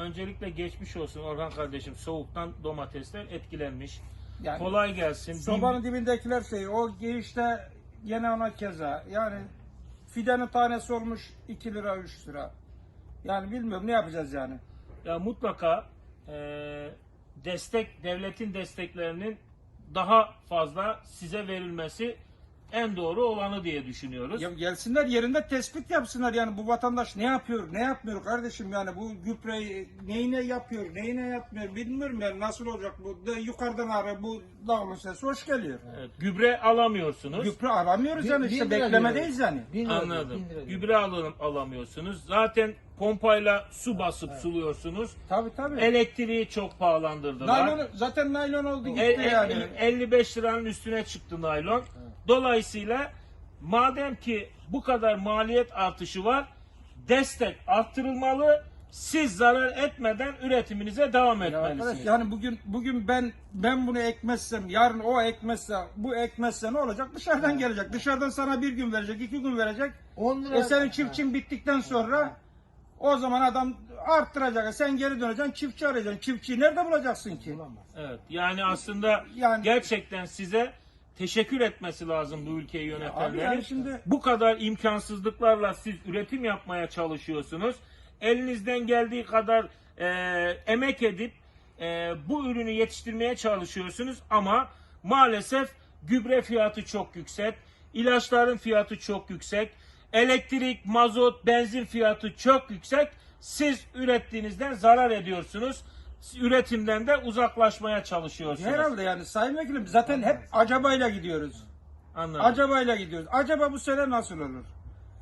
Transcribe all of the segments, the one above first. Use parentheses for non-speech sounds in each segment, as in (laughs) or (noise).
Öncelikle geçmiş olsun Orhan kardeşim. Soğuktan domatesler etkilenmiş. Yani Kolay gelsin. sobanın dibindekiler şey o girişte gene ona keza yani fidenin tanesi olmuş 2 lira 3 lira. Yani bilmiyorum ne yapacağız yani. Ya mutlaka e, destek devletin desteklerinin daha fazla size verilmesi en doğru olanı diye düşünüyoruz. Ya gelsinler yerinde tespit yapsınlar yani bu vatandaş ne yapıyor ne yapmıyor kardeşim yani bu gübreyi neyine yapıyor neyine yapmıyor bilmiyorum yani nasıl olacak bu de yukarıdan ara bu dağılın sesi hoş geliyor. Evet, gübre alamıyorsunuz. Gübre alamıyoruz yani Bir- işte lira beklemedeyiz yani. Bin lira diyor, Anladım. bin lira diyor. Gübre alın, alamıyorsunuz. Zaten pompayla su basıp suluyorsunuz. Tabii tabii. Elektriği çok pahalandırdılar. naylon, zaten naylon oldu gitti El- el- yani. 55 liranın üstüne çıktı naylon. Dolayısıyla madem ki bu kadar maliyet artışı var, destek arttırılmalı. Siz zarar etmeden üretiminize devam Ya arkadaş etmelisiniz. yani bugün bugün ben ben bunu ekmezsem yarın o ekmezse bu ekmezse ne olacak dışarıdan gelecek dışarıdan sana bir gün verecek iki gün verecek 10 lira. e senin çiftçin bittikten sonra o zaman adam arttıracak sen geri döneceksin çiftçi arayacaksın çiftçiyi nerede bulacaksın ki Bulamaz. Evet. Yani aslında Yani- gerçekten size teşekkür etmesi lazım bu ülkeyi yönetenlerin. yani şimdi Bu kadar imkansızlıklarla siz üretim yapmaya çalışıyorsunuz. Elinizden geldiği kadar e, emek edip e, bu ürünü yetiştirmeye çalışıyorsunuz ama maalesef gübre fiyatı çok yüksek, ilaçların fiyatı çok yüksek, elektrik, mazot, benzin fiyatı çok yüksek. Siz ürettiğinizden zarar ediyorsunuz. Üretimden de uzaklaşmaya çalışıyorsunuz. herhalde yani sayın vekilim zaten hep acabayla gidiyoruz. Anladım. Acabayla gidiyoruz. Acaba bu sene nasıl olur?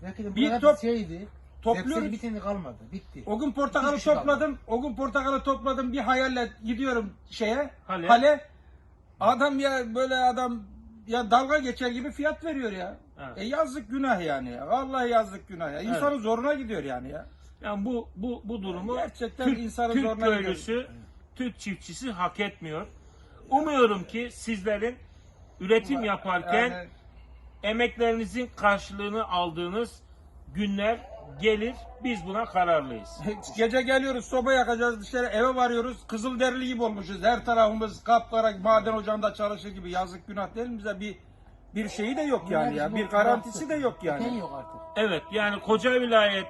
De Bir bu hep top- şeydi. topluyoruz. Hepsi bir tane kalmadı. Bitti. O gün portakalı Hiçbir şey topladım. O gün portakalı topladım. Bir hayalle gidiyorum şeye. Hale. Hale. Adam ya böyle adam ya dalga geçer gibi fiyat veriyor ya. Evet. E yazık günah yani ya. Vallahi yazık günah ya. İnsanın zoruna gidiyor yani ya. Yani bu bu bu durumu Gerçekten Türk, insanın Türk zoruna köylüsü, Türk çiftçisi hak etmiyor. Umuyorum ki sizlerin üretim yaparken Yani emeklerinizin karşılığını aldığınız günler gelir. Biz buna kararlıyız. (laughs) gece geliyoruz soba yakacağız dışarı eve varıyoruz. Kızıl derili gibi olmuşuz. Her tarafımız kapkara maden ocağında çalışır gibi. Yazık günah değil mi bize? Bir bir şeyi de yok yani ya. Bir garantisi de yok yani. yok artık. Evet yani koca vilayet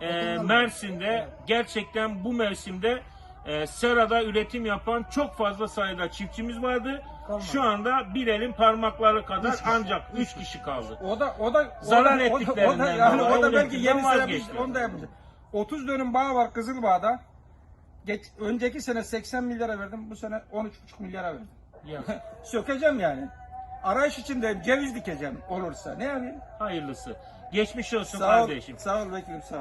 e. Mersin'de gerçekten bu mevsimde e, serada üretim yapan çok fazla sayıda çiftçimiz vardı. Kalmadı. Şu anda bir elin parmakları kadar ancak 3 kişi kaldı. O da o da Zarar o da, o da, o ettiklerinden da, yani dolayı o da belki üretimden yeni sene biz onu da yapacağız. 30 dönüm bağ var Kızılbağ'da. Geç, önceki sene 80 milyara verdim. Bu sene 13,5 milyara verdim. Ya, (laughs) Sökeceğim yani. Arayış içindeyim. Ceviz dikeceğim olursa. Ne yapayım? hayırlısı. Geçmiş olsun Sağ ol, kardeşim. sağ ol vekilim sağ ol.